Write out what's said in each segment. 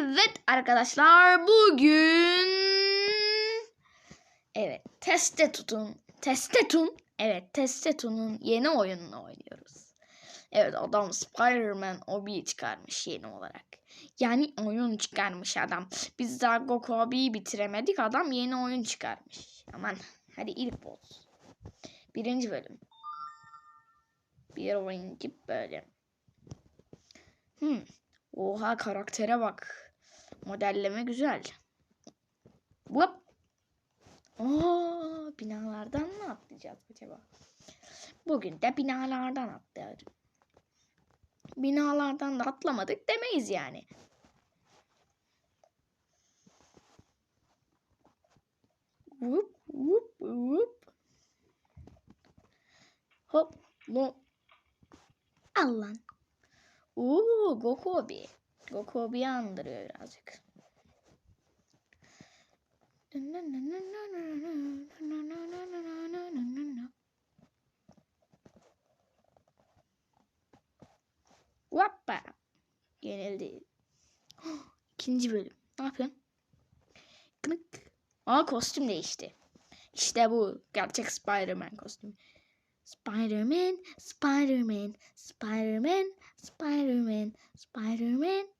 Evet arkadaşlar bugün evet teste tutun teste tun evet teste tunun yeni oyununu oynuyoruz. Evet adam Spider-Man Obi çıkarmış yeni olarak. Yani oyun çıkarmış adam. Biz daha Goku Obi'yi bitiremedik adam yeni oyun çıkarmış. Aman hadi ilk boss. Birinci bölüm. Bir oyuncu bölüm. Hmm. Oha karaktere bak. Modelleme güzel. Hop. Oo, binalardan mı atlayacağız acaba? Bugün de binalardan atlayalım. Binalardan da atlamadık demeyiz yani. Whoop, whoop, whoop. Hop, lo. Allah'ın. Oo, Goku Obi. Goku Obi'yi andırıyor birazcık. Hoppa. Yenildi. İkinci bölüm. Ne yapıyorsun? Kınık. Aa kostüm değişti. İşte bu. Gerçek Spider-Man kostümü. Spider-Man, Spider-Man, Spider-Man, Spider-Man, Spider-Man.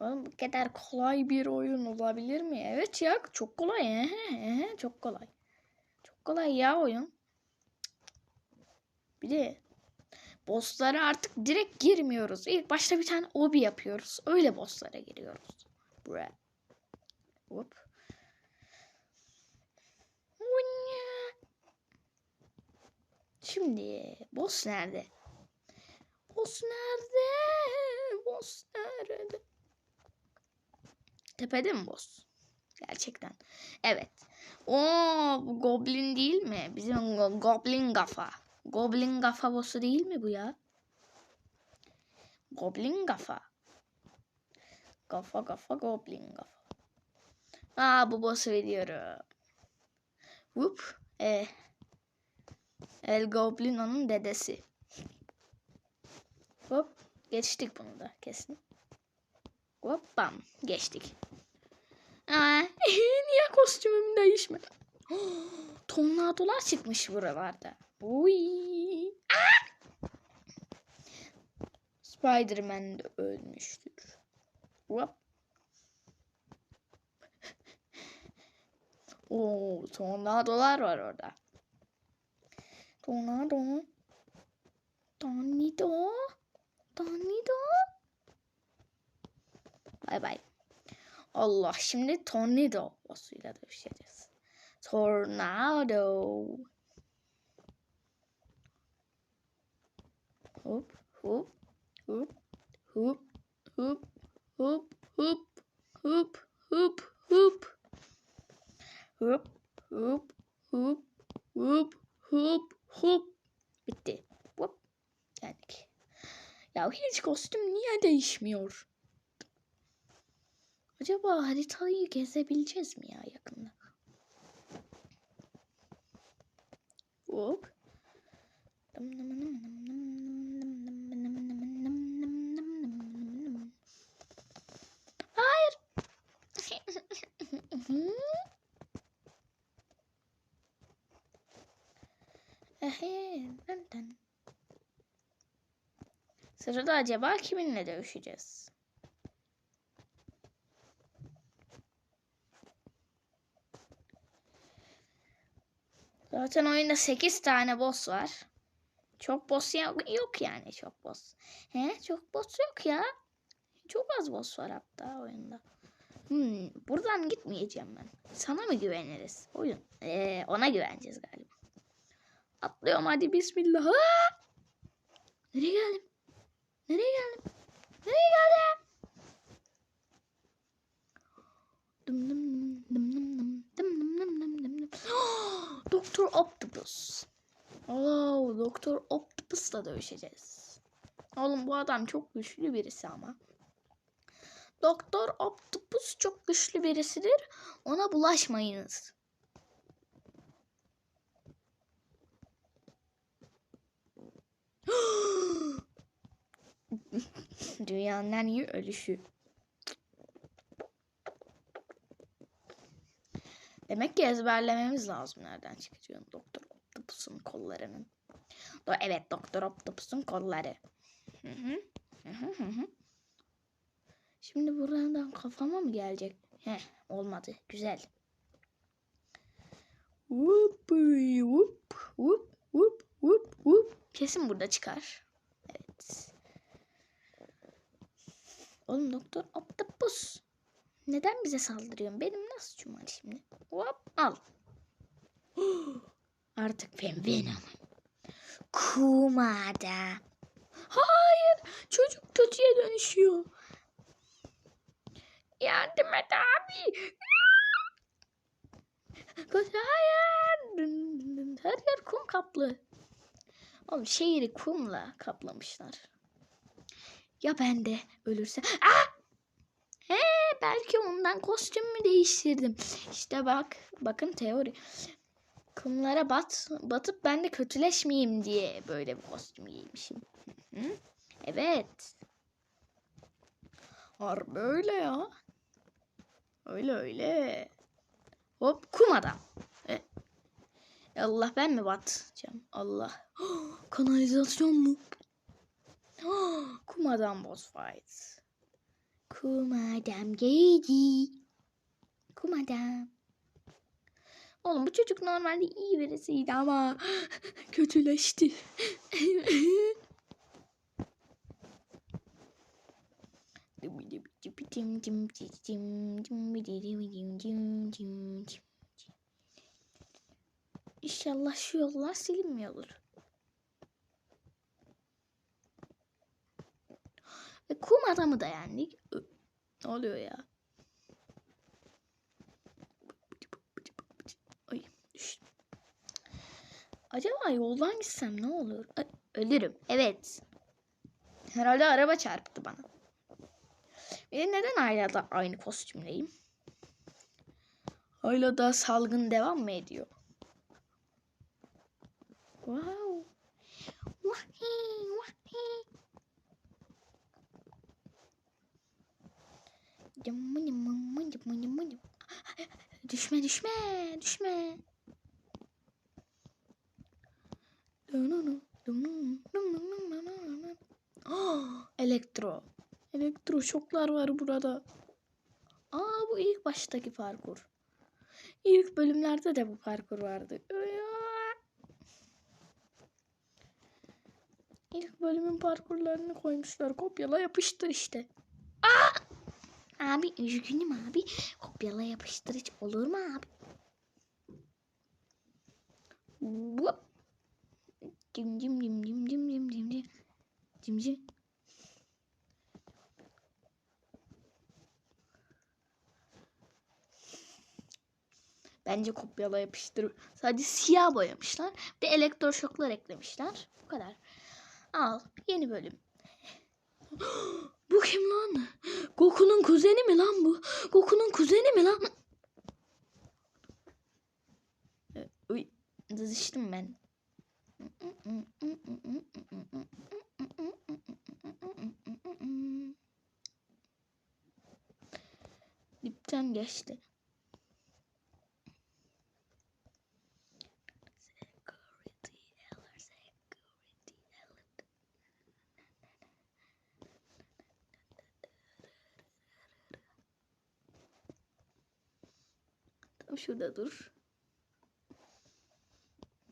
Oğlum bu kadar kolay bir oyun olabilir mi? Evet ya çok kolay. Ehe, ehe, çok kolay. Çok kolay ya oyun. Bir de bosslara artık direkt girmiyoruz. İlk başta bir tane obi yapıyoruz. Öyle bosslara giriyoruz. Buraya. Hop. Şimdi boss nerede? Boss nerede? Boss nerede? Tepede mi boss? Gerçekten. Evet. O goblin değil mi? Bizim go- goblin kafa. Goblin kafa boss'u değil mi bu ya? Goblin kafa. Kafa kafa goblin kafa. Aa bu boss'u biliyorum. Whoop. E. El Goblino'nun dedesi. Hop. Geçtik bunu da kesin. Hop bam. Geçtik. Niye kostümüm değişmedi? Tornadolar çıkmış buralarda. Uy. Aa! Spider-Man de ölmüştür. Hop. Oo, tornadolar var orada. Tornado. Tornado. Tornado. Bay bay. Allah şimdi tornado boss'uyla dövüşeceğiz. Tornado. Hop hop hop hop hop hop hop hop hop hop hop hop hop hop hop hop bitti. Hop geldik. Ya hiç kostüm niye değişmiyor? Acaba haritayı gezebileceğiz mi ya yakında? Hop. Hayır. Sırada acaba kiminle dövüşeceğiz? Zaten oyunda 8 tane boss var. Çok boss yok, yani çok boss. He, çok boss yok ya. Çok az boss var hatta oyunda. Hmm, Buradan gitmeyeceğim ben. Sana mı güveniriz? Oyun. Ee, ona güveneceğiz galiba. Atlıyorum hadi bismillah. Aa! Nereye geldim? Nereye geldim? Nereye geldim? Dım. Doktor Octopus. Oo, Doktor Octopus'la dövüşeceğiz. Oğlum bu adam çok güçlü birisi ama. Doktor Octopus çok güçlü birisidir. Ona bulaşmayınız. Dünyanın en iyi ölüşü. Demek ki ezberlememiz lazım nereden çıkacağını Doktor Octopus'un kollarının. Do evet Doktor Octopus'un kolları. Şimdi buradan kafama mı gelecek? Heh, olmadı. Güzel. Whoop, whoop, whoop, whoop, whoop, whoop. Kesin burada çıkar. Evet. Oğlum Doktor Octopus. Neden bize saldırıyorsun? Benim nasıl cumal şimdi? Hop al. Artık ben Venom. Kumada. Hayır. Çocuk kötüye dönüşüyor. Yardım et abi. Hayır. Her yer kum kaplı. Oğlum şehri kumla kaplamışlar. Ya ben de ölürse. Ah! Belki ondan kostümümü değiştirdim. İşte bak bakın teori. Kumlara bat, batıp ben de kötüleşmeyeyim diye böyle bir kostüm giymişim. Evet. Har böyle ya. Öyle öyle. Hop kum adam. E, Allah ben mi batacağım? Allah. Kanalizasyon mu? kum adam boss fight. Kum adam geldi. Kum adam. Oğlum bu çocuk normalde iyi birisiydi ama kötüleşti. İnşallah şu yollar silinmiyordur. Ve kum adamı da yendik. Ö- Ne oluyor ya? Ay. Acaba yoldan gitsem ne olur? Ay, ölürüm. Evet. Herhalde araba çarptı bana. Benim neden hala da aynı kostümleyim? Hala da salgın devam mı ediyor? Wow. Düşme düşme düşme. Ah, Elektro. Elektro şoklar var burada. Aa bu ilk baştaki parkur. İlk bölümlerde de bu parkur vardı. İlk bölümün parkurlarını koymuşlar. Kopyala yapıştır işte. Abi üzgünüm abi. Kopyala yapıştırıcı olur mu abi? Hop. Dim dim dim dim dim dim dim dim. Dim dim. Bence kopyala yapıştır. Sadece siyah boyamışlar ve elektroşoklar eklemişler. Bu kadar. Al yeni bölüm. kim lan? Goku'nun kuzeni mi lan bu? Goku'nun kuzeni mi lan? Ee, Uy, dızıştım ben. Dipten geçti. Tam şurada dur.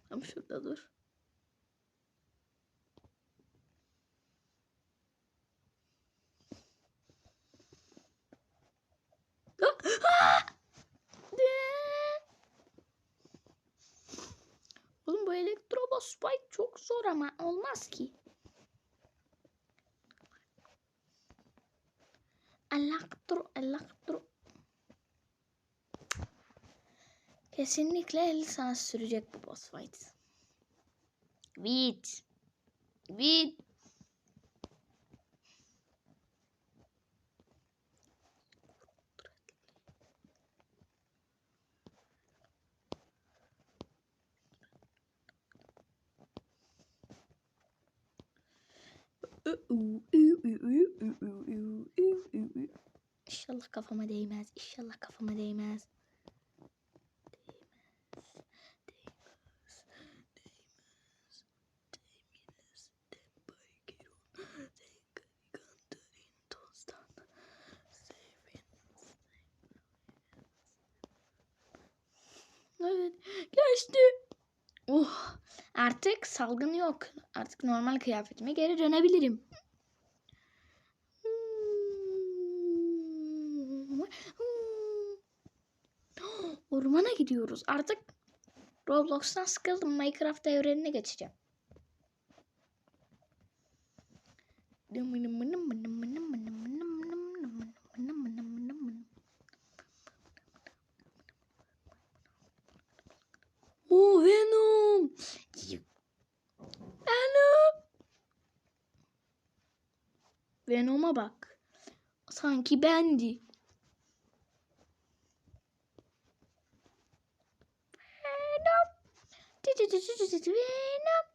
Tam şurada dur. Ah! Oğlum bu elektrobo spike çok zor ama olmaz ki. Elektro, elektro, Kesinlikle lisans sürecek bu boss fight. Wait. Wait. İnşallah kafama değmez. İnşallah kafama değmez. Evet, geçti. Oh, artık salgın yok. Artık normal kıyafetime geri dönebilirim. Ormana gidiyoruz. Artık Roblox'tan sıkıldım. Minecraft evrenine geçeceğim. Oh Venom. Venom. Venom'a bak. Bendi. Venom. Venom.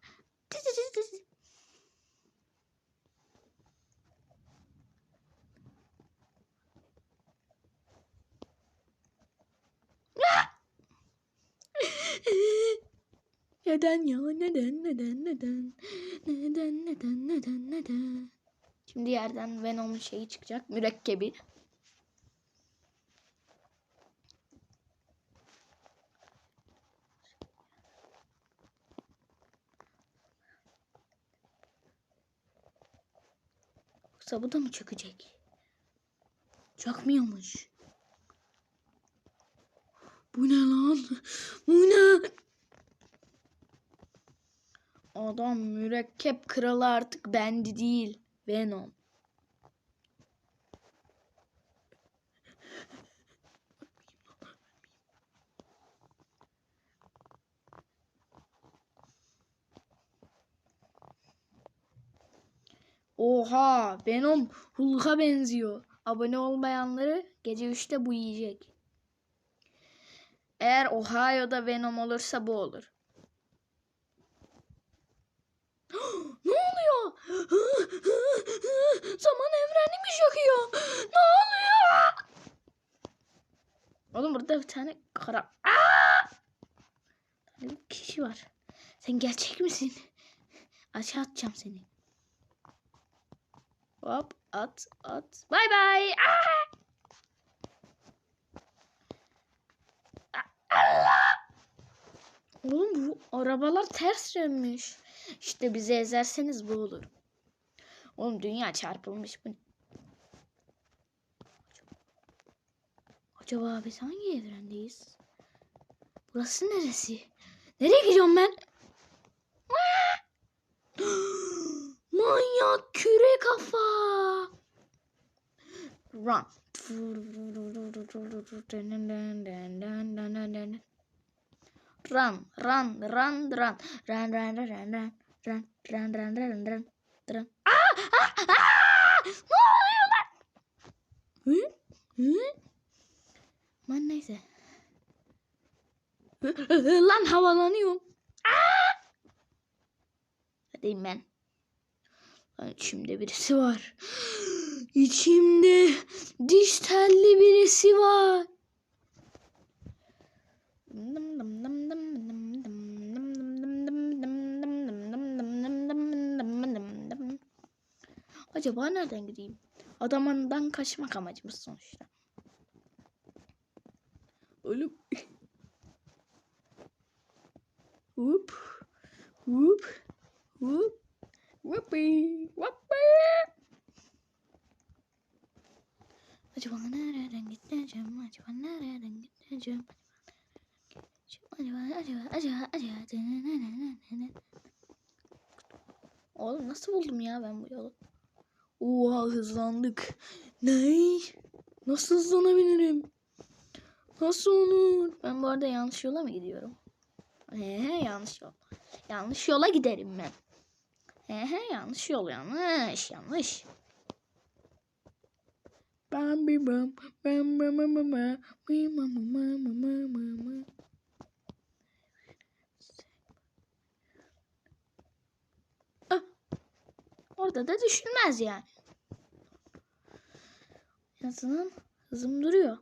Neden ya? Neden? Neden? Neden? Neden? Neden? Neden? Neden? Şimdi yerden Venom'un şeyi çıkacak. Mürekkebi. Yoksa bu da mı çökecek? Çökmüyormuş. Bu ne lan? Bu ne? Adam mürekkep kralı artık bendi değil. Venom. Oha Venom Hulk'a benziyor. Abone olmayanları gece 3'te bu yiyecek. Eğer Ohio'da Venom olursa bu olur. ne oluyor? Mi çöküyor? Ne oluyor? Oğlum burada bir tane kara... Aa! Bir kişi var. Sen gerçek misin? Aşağı atacağım seni. Hop at at. Bay bay. Aa! Oğlum bu arabalar ters dönmüş. İşte bizi ezerseniz bu olur. Oğlum dünya çarpılmış. Bu... Acaba biz hangi evrendeyiz? Burası neresi? Nereye gidiyorum ben? Manyak küre kafa. Run. Run, run, run, run. Run, run, run, run, run. Run, run, run, run, run. Run. Aa! Aa! Aa! Ne oluyor lan? Hı? Hı? Aman neyse. Lan havalanıyorum. Aa! Hadi ben. Lan içimde birisi var. İçimde diş telli birisi var. Acaba nereden gideyim? Adamından kaçmak amacımız sonuçta. Oğlum. Hop. Hop. Hop. Whoopee. Whoopee. Acaba nereden gideceğim? Acaba nereden gideceğim? Acaba, acaba, acaba, acaba. Oğlum nasıl buldum ya ben bu yolu? Oha hızlandık. Ne? Nasıl hızlanabilirim? Nasıl olur? Ben bu arada yanlış yola mı gidiyorum? He he yanlış yol. Yanlış yola giderim ben. He he yanlış yol yanlış yanlış. Bam bim bam bam bam bam bam bam bam bam bam bam bam. Ah, Orada da düşünmez yani. En azından hızım duruyor.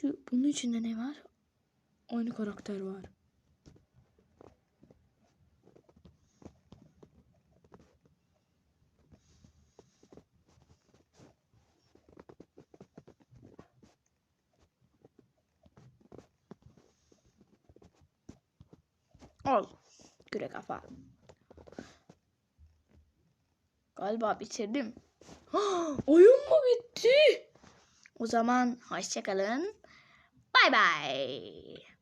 Şu bunun içinde ne var? Aynı karakter var. Al. Güre kafa. Galiba bitirdim. Oyun mu bitti? O zaman hoşçakalın. Bay bay.